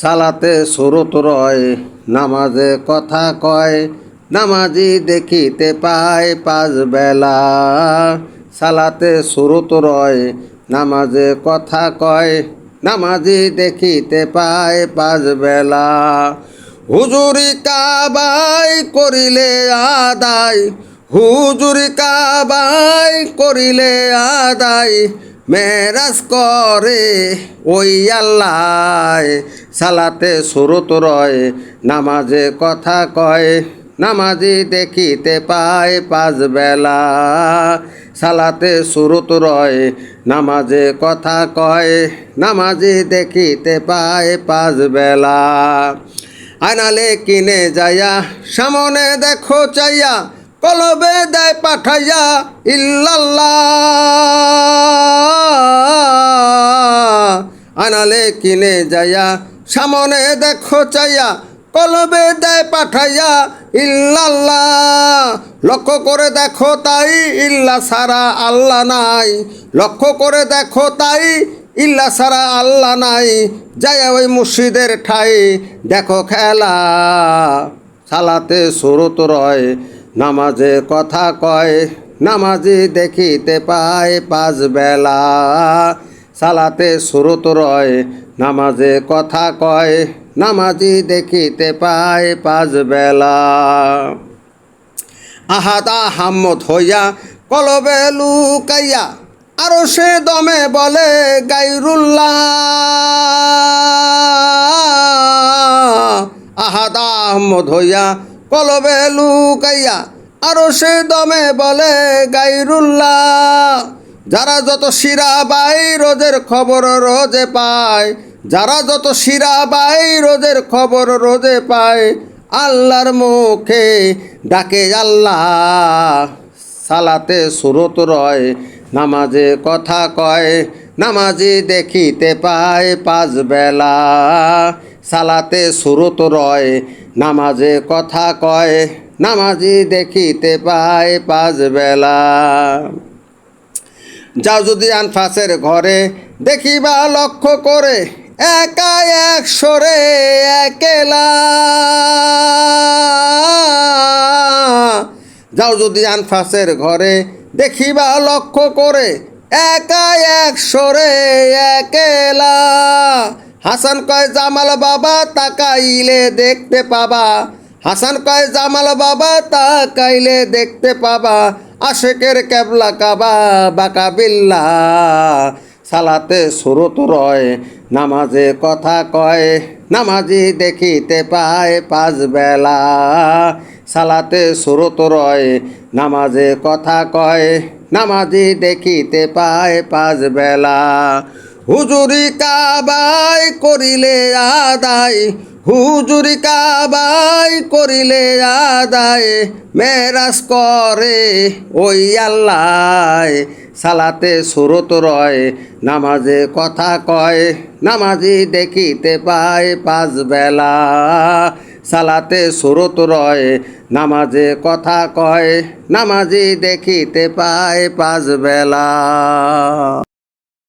সালাতে সুরত রয়, নামাজে কথা কয়, নামাজি দেখিতে পায় পাঁচ বেলা। সালাতে সুরত রয়, নামাজে কথা কয়, নামাজি দেখিতে পায় পাঁচ বেলা। হুজুরি কাবাই করিলে আদায়, হুজুরি কাবাই করিলে আদায় মেরাজ করে, ওই আল্লাহ সালাতে সুরত রয়। নামাজে কথা কয় নামাজি দেখিতে পায় পাঁচ বেলা। সালাতে সুরত রয়, নামাজে কথা কয় নামাজি দেখিতে পায় পাঁচ বেলা। আনালে কিনে যাইয়া, সামনে দেখো চাইয়া, কলবে দেয় পাঠাইয়া, ইল্লাল্লাহ। আনালে কিনে যাইয়া, সামনে দেখো চাইয়া কলবে দেয় পাঠাইয়া, ইল্লাল্লাহ। লক্ষ্য করে দেখো তাই ইল্লা সারা আল্লাহ নাই। লক্ষ্য করে দেখো তাই ইল্লা সারা আল্লাহ নাই। যায় ওই মুর্শিদের ঠাই, দেখো খেলা। সালাতে সুরত রয়, নামাজে কথা কয়, নামাজি দেখিতে পায় পাঁচ বেলা। সালাতে সুরত রয়, নামাজে কথা কয়, নামাজি দেখিতে পায় পাঁচ বেলা। আহাদা হাম্মদ হইয়া কলবে লুকাইয়া, আরও সে দমে বলে গাইরুল্লাহ আহাদা আহমদ হইয়া কলবে লুকাইয়া, আরও সে দমে বলে গাইরুল্লাহ যারা যত শিরা বাই রোজের খবর রোজে পায়, যারা যত শিরা বাই রোজের খবর রোজে পায়, আল্লাহর মুখে ডাকে আল্লাহ, সালাতে সুরত রয়, নামাজে কথা কয়, নামাজি দেখিতে পায় পাঁচ বেলা, সালাতে সুরত রয়, নামাজে কথা কয়, নামাজি দেখিতে পায় পাঁচ বেলা। যাও যদি আনফাসের ঘরে দেখিবা লক্ষ্য করে, একা এক সরে একেলা। যাও যদি আনফাসের ঘরে দেখিবা লক্ষ্য করে, একা এক সরে একেলা। হাসান কয়, জামাল বাবা, তাকাইলে দেখতে পাবা। হাসান কয়, জামাল বাবা, তাকাইলে দেখতে পাবা। আশেকের কেবলা কাবা, বাকা বিল্লা। সালাতে সুরত রয়, নামাজে কথা কয়, নামাজি দেখিতে পায় পাঁচ বেলা। সালাতে সুরত রয়, নামাজে কথা কয়, নামাজি দেখিতে পায় পাঁচ বেলা। হুজুরি কাবাই করিলে আদায় হুজুরি কাবাই করিলে আদায়, মেরাজ করে ওই আল্লাহ। সালাতে সুরত রয়, নামাজে কথা কয়, নামাজি দেখিতে পায় পাঁচ বেলা। সালাতে সুরত রয়, নামাজে কথা কয়, নামাজি দেখিতে পায় পাঁচ বেলা।